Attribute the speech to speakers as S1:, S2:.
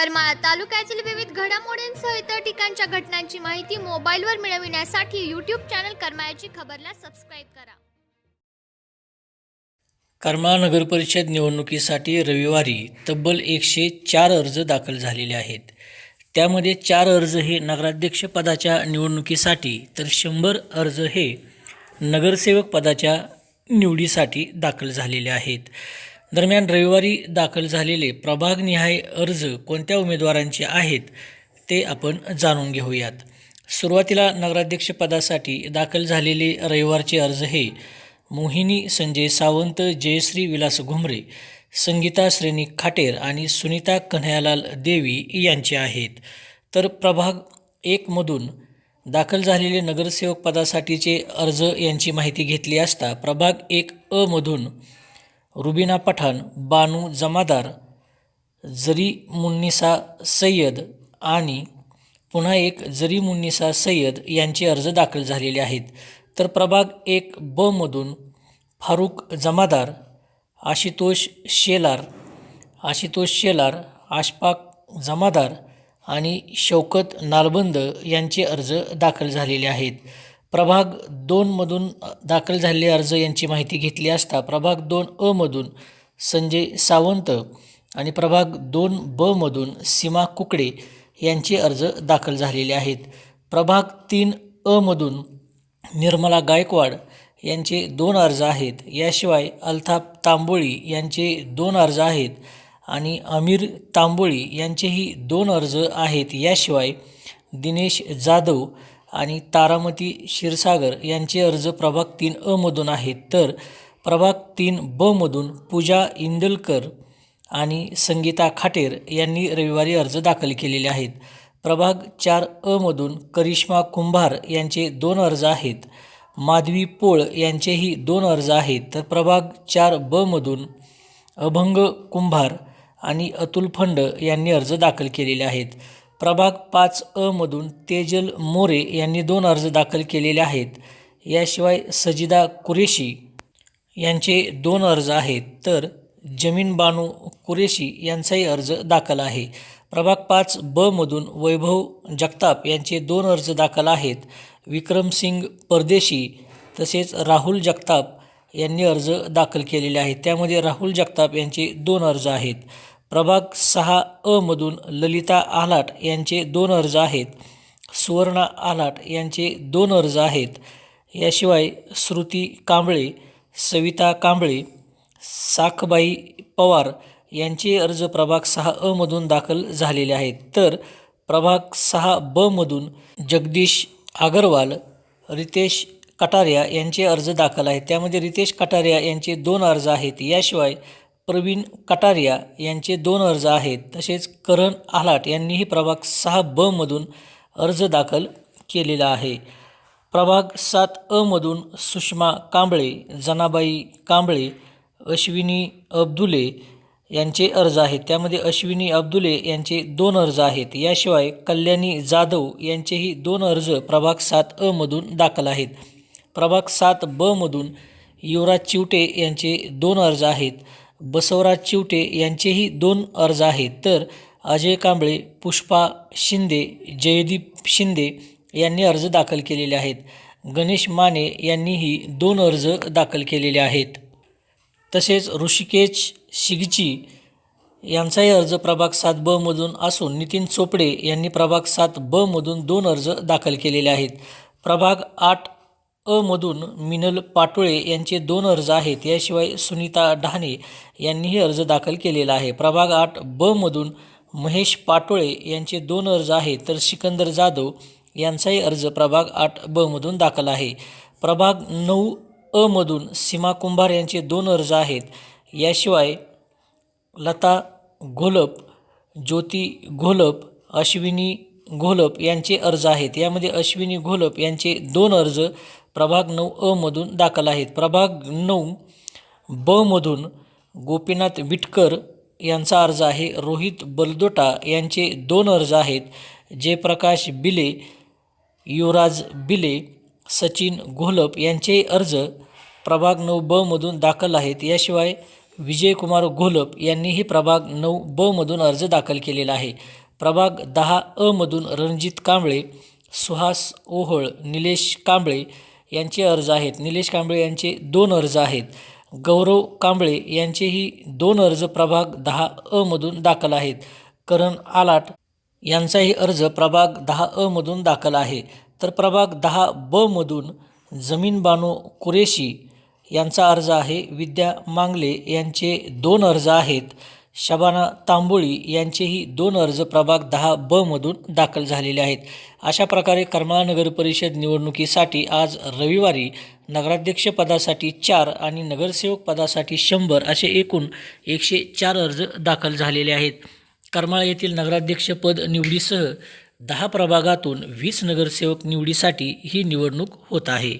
S1: करमाळा तालुक्यातील विविध घडामोडींसह इतर ठिकाणच्या घटनांची माहिती मोबाईलवर मिळविण्यासाठी यूट्यूब चॅनल करमाळ्याची खबरला सबस्क्राईब करा.
S2: करमाळा नगरपरिषद निवडणुकीसाठी रविवारी तब्बल एकशे चार अर्ज दाखल झालेले आहेत. त्यामध्ये चार अर्ज हे नगराध्यक्ष पदाच्या निवडणुकीसाठी तर शंभर अर्ज हे नगरसेवक पदाच्या निवडीसाठी दाखल झालेले आहेत. दरम्यान रविवारी दाखल झालेले प्रभागनिहाय अर्ज कोणत्या उमेदवारांचे आहेत ते आपण जाणून घेऊयात. सुरुवातीला नगराध्यक्षपदासाठी दाखल झालेले रविवारचे अर्ज हे मोहिनी संजय सावंत जयश्री विलास घुमरे संगीता श्रेणी खाटेर आणि सुनीता कन्हैयालाल देवी यांचे आहेत. तर प्रभाग एकमधून दाखल झालेले नगरसेवक पदासाठीचे अर्ज यांची माहिती घेतली असता प्रभाग एक अमधून रुबिना पठाण बानू जमादार जरी मुन्निसा सय्यद आणि पुन्हा एक जरी मुन्निसा सय्यद यांचे अर्ज दाखल झालेले आहेत. तर प्रभाग एक बमधून मधून फारुख जमादार आशुतोष शेलार आशुतोष शेलार आशपाक जमादार आणि शौकत नालबंद यांचे अर्ज दाखल झालेले आहेत. प्रभाग दोनमधून दाखल झालेले अर्ज यांची माहिती घेतली असता प्रभाग दोन अ मधून संजय सावंत आणि प्रभाग दोन ब मधून सीमा कुकडे यांचे अर्ज दाखल झालेले आहेत. प्रभाग तीन अ मधून निर्मला गायकवाड यांचे दोन अर्ज आहेत. याशिवाय अल्ताप तांबोळी यांचे दोन अर्ज आहेत आणि अमीर तांबोळी यांचेही दोन अर्ज आहेत. याशिवाय दिनेश जाधव आणि तारामती क्षीरसागर यांचे अर्ज प्रभाग तीन अ मधून आहेत. तर प्रभाग तीन ब मधून पूजा इंदलकर आणि संगीता खाटेर यांनी रविवारी अर्ज दाखल केलेले आहेत. प्रभाग चार अ मधून करिश्मा कुंभार यांचे दोन अर्ज आहेत. माधवी पोळ यांचेही दोन अर्ज आहेत. तर प्रभाग चार ब मधून अभंग कुंभार आणि अतुल फंड यांनी अर्ज दाखल केलेले आहेत. प्रभाग पाच अ मधून तेजल मोरे यांनी दोन अर्ज दाखल केलेले आहेत. याशिवाय सजिदा कुरेशी यांचे दोन अर्ज आहेत. तर जमीन बानू कुरेशी यांचाही अर्ज दाखल आहे. प्रभाग पाच ब मधून वैभव जगताप यांचे दोन अर्ज दाखल आहेत. विक्रमसिंग परदेशी तसेच राहुल जगताप यांनी अर्ज दाखल केलेले आहेत. त्यामध्ये राहुल जगताप यांचे दोन अर्ज आहेत. प्रभाग सहा अ मधून ललिता आलाट यांचे दोन अर्ज आहेत. सुवर्णा आलाट यांचे दोन अर्ज आहेत. याशिवाय श्रुती कांबळे सविता कांबळे साखबाई पवार यांचे अर्ज प्रभाग सहा अ मधून दाखल झालेले आहेत. तर प्रभाग सहा ब मधून जगदीश अगरवाल रितेश कटारिया यांचे अर्ज दाखल आहेत. त्यामध्ये रितेश कटारिया यांचे दोन अर्ज आहेत. याशिवाय प्रवीण कटारिया यांचे दोन अर्ज आहेत. तसेच करण आलाट यांनीही प्रभाग सहा ब मधून अर्ज दाखल केलेला आहे. प्रभाग सात अ मधून सुषमा कांबळे जनाबाई कांबळे अश्विनी अब्दुले यांचे अर्ज आहेत. त्यामध्ये अश्विनी अब्दुले यांचे दोन अर्ज आहेत. याशिवाय कल्याणी जाधव यांचेही दोन अर्ज प्रभाग सात अ मधून दाखल आहेत. प्रभाग सात ब मधून युवराज चिवटे यांचे दोन अर्ज आहेत. बसवराज चिवटे यांचेही दोन अर्ज आहेत. तर अजय कांबळे पुष्पा शिंदे जयदीप शिंदे यांनी अर्ज दाखल केलेले आहेत. गणेश माने यांनीही दोन अर्ज दाखल केलेले आहेत. तसेच ऋषिकेश शिगची यांचाही अर्ज प्रभाग सात ब मधून असून नितीन चोपडे यांनी प्रभाग सात ब मधून दोन अर्ज दाखल केलेले आहेत. प्रभाग आठ अ मधून मिनल पाटोळे यांचे दोन अर्ज आहेत. याशिवाय सुनीता डहाणे यांनीही अर्ज दाखल केलेला आहे. प्रभाग आठ ब मधून महेश पाटोळे यांचे दोन अर्ज आहेत. तर सिकंदर जाधव यांचाही अर्ज प्रभाग आठ ब मधून दाखल आहे. प्रभाग नऊ अ मधून सीमा कुंभार यांचे दोन अर्ज आहेत. याशिवाय लता घोलप ज्योती घोलप अश्विनी घोलप यांचे अर्ज आहेत. यामध्ये अश्विनी घोलप यांचे दोन अर्ज प्रभाग नऊ अ मधून दाखल आहेत. प्रभाग नऊ ब मधून गोपीनाथ विटकर यांचा अर्ज आहे. रोहित बलदोटा यांचे दोन अर्ज आहेत. जयप्रकाश बिले युवराज बिले सचिन घोलप यांचे अर्ज प्रभाग नऊ ब मधून दाखल आहेत. याशिवाय विजयकुमार घोलप यांनीही प्रभाग नऊ ब मधून अर्ज दाखल केलेला आहे. प्रभाग दहा अ मधून रणजित कांबळे सुहास ओहळ निलेश कांबळे यांचे अर्ज आहेत. निलेश कांबळे यांचे दोन अर्ज आहेत. गौरव कांबळे यांचेही दोन अर्ज प्रभाग दहा अ मधून दाखल आहेत. करण आलाट यांचाही अर्ज प्रभाग दहा अ मधून दाखल आहे. तर प्रभाग दहा ब मधून जमीन बानो कुरेशी यांचा अर्ज आहे. विद्या मांगले यांचे दोन अर्ज आहेत. शबाना तांबोळी यांचेही दोन अर्ज प्रभाग दहा ब मधून दाखल झालेले आहेत. अशा प्रकारे करमाळा नगर परिषद निवडणुकीसाठी आज रविवारी नगराध्यक्षपदासाठी चार आणि नगरसेवक पदासाठी शंभर असे एकूण एकशे चार अर्ज दाखल झालेले आहेत. करमाळा येथील नगराध्यक्षपद निवडीसह दहा प्रभागातून वीस नगरसेवक निवडीसाठी ही निवडणूक होत आहे.